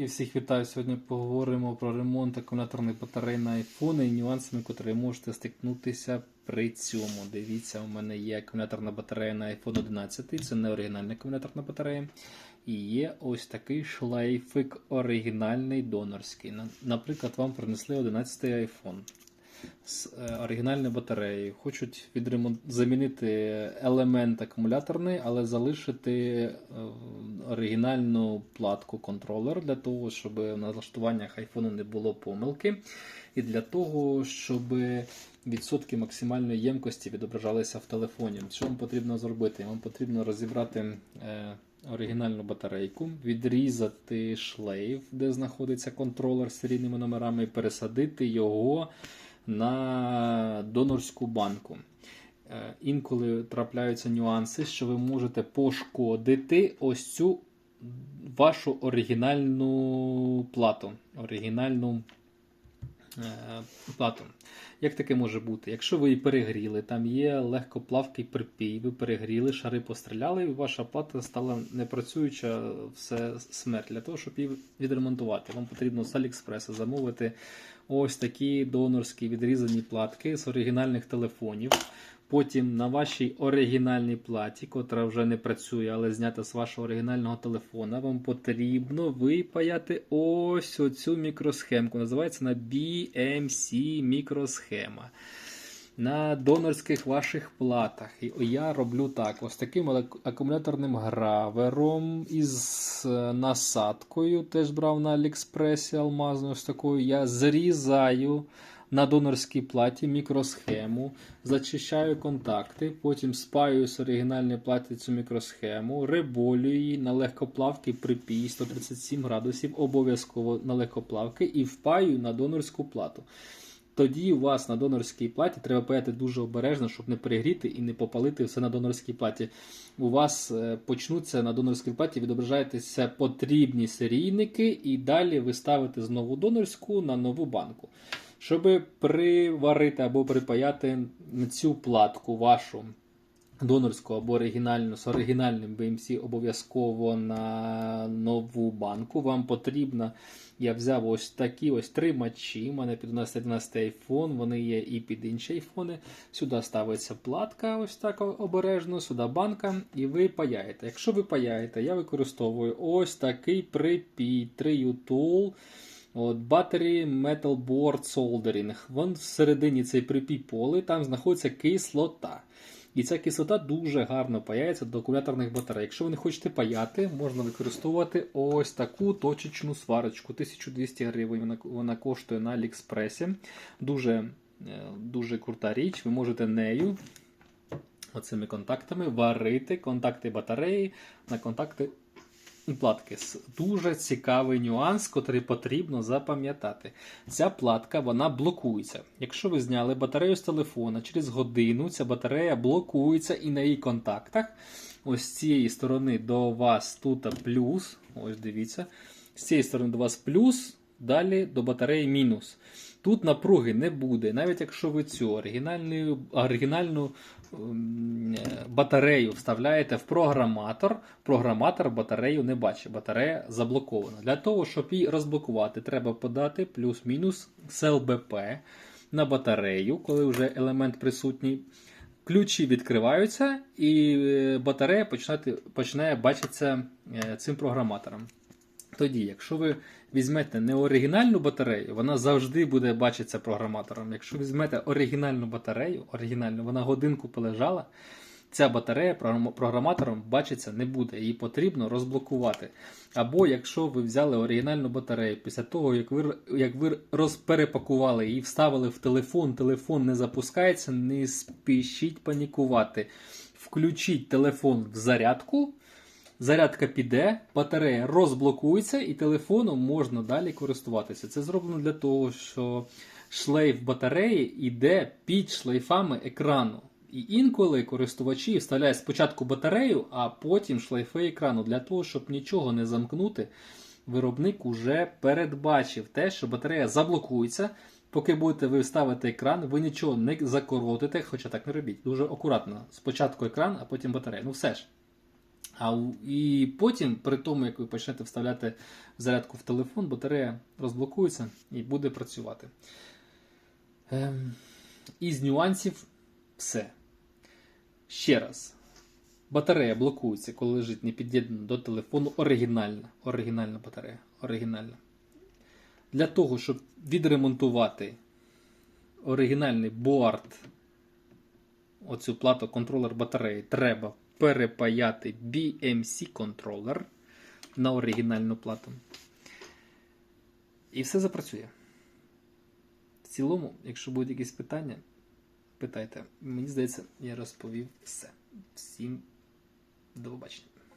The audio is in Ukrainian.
І всіх вітаю. Сьогодні поговоримо про ремонт акумуляторної батареї на iPhone і нюансами, котрі можете стикнутися при цьому. Дивіться, у мене є акумуляторна батарея на iPhone 11, це не оригінальна акумуляторна батарея. І є ось такий шлейфик оригінальний донорський. Наприклад, вам принесли 11 iPhone з е, оригінальною батареєю. Хочуть відремон... замінити елемент акумуляторний, але залишити е, оригінальну платку контролер для того, щоб в налаштуваннях айфону не було помилки. І для того, щоб відсотки максимальної ємкості відображалися в телефоні. Що вам потрібно зробити? Вам потрібно розібрати е, оригінальну батарейку, відрізати шлейф, де знаходиться контролер з серійними номерами, і пересадити його на донорську банку. Е, Інколи трапляються нюанси, що ви можете пошкодити ось цю вашу оригінальну плату. Оригінальну плату. Як таке може бути? Якщо ви її перегріли, там є легкоплавкий припій, ви перегріли, шари постріляли, і ваша плата стала непрацююча, все смерть. Для того, щоб її відремонтувати, вам потрібно з Аліекспреса замовити ось такі донорські відрізані платки з оригінальних телефонів. Потім на вашій оригінальній платі, котра вже не працює, але знята з вашого оригінального телефона, вам потрібно випаяти ось оцю мікросхемку. Називається на BMC мікросхема. На донорських ваших платах. І я роблю так: ось таким акумуляторним гравером із е, насадкою, теж брав на Аліекспресі алмазною ось такою. Я зрізаю на донорській платі мікросхему, зачищаю контакти, потім спаю з оригінальної плати цю мікросхему, реболю її на легкоплавки припій 137 градусів, обов'язково на легкоплавки і впаю на донорську плату. Тоді у вас на донорській платі треба паяти дуже обережно, щоб не перегріти і не попалити все на донорській платі. У вас е, почнуться на донорській платі відображатися потрібні серійники, і далі ви ставите знову донорську на нову банку. Щоб приварити або припаяти цю платку вашу донорську або оригінальну з оригінальним BMC обов'язково на нову банку. Вам потрібно, я взяв ось такі ось три матчі. У мене під 11 iPhone, вони є і під інші айфони. Сюди ставиться платка, ось так обережно, сюди банка, і ви паяєте. Якщо ви паяєте, я використовую ось такий припій 3U Tool. От, Battery Metal Board Soldering. Вон всередині цей припій поли, там знаходиться кислота. І ця кислота дуже гарно паяється до акумуляторних батарей. Якщо ви не хочете паяти, можна використовувати ось таку точечну сварочку. 1200 гривень вона, коштує на Аліекспресі. Дуже, е, дуже крута річ. Ви можете нею, оцими контактами, варити контакти батареї на контакти платки. Дуже цікавий нюанс, котрий потрібно запам'ятати. Ця платка вона блокується. Якщо ви зняли батарею з телефона, через годину ця батарея блокується і на її контактах. Ось з цієї сторони до вас тут плюс. Ось дивіться. З цієї сторони до вас плюс, далі до батареї мінус. Тут напруги не буде, навіть якщо ви цю оригінальну, оригінальну е, батарею вставляєте в програматор, програматор батарею не бачить, батарея заблокована. Для того, щоб її розблокувати, треба подати плюс-мінус СЛБП на батарею, коли вже елемент присутній. Ключі відкриваються, і е, батарея починає, починає бачитися е, цим програматором. Тоді, якщо ви візьмете не оригінальну батарею, вона завжди буде бачитися програматором. Якщо візьмете оригінальну батарею, оригінальну, вона годинку полежала, ця батарея програматором бачиться не буде. Її потрібно розблокувати. Або якщо ви взяли оригінальну батарею, після того, як ви, як ви розперепакували її, вставили в телефон, телефон не запускається, не спішіть панікувати. Включіть телефон в зарядку. Зарядка піде, батарея розблокується і телефоном можна далі користуватися. Це зроблено для того, що шлейф батареї йде під шлейфами екрану. І інколи користувачі вставляють спочатку батарею, а потім шлейфи екрану. Для того, щоб нічого не замкнути, виробник уже передбачив те, що батарея заблокується. Поки будете ви ставити екран, ви нічого не закоротите, хоча так не робіть. Дуже акуратно. Спочатку екран, а потім батарея. Ну все ж. А і потім, при тому, як ви почнете вставляти зарядку в телефон, батарея розблокується і буде працювати. Ем, із нюансів все. Ще раз. Батарея блокується, коли лежить не під'єднана до телефону. Оригінальна. Оригінальна батарея. Оригінальна. Для того, щоб відремонтувати оригінальний боард, оцю плату контролер батареї, треба перепаяти BMC контролер на оригінальну плату. І все запрацює. В цілому, якщо будуть якісь питання, питайте. Мені здається, я розповів все. Всім до побачення.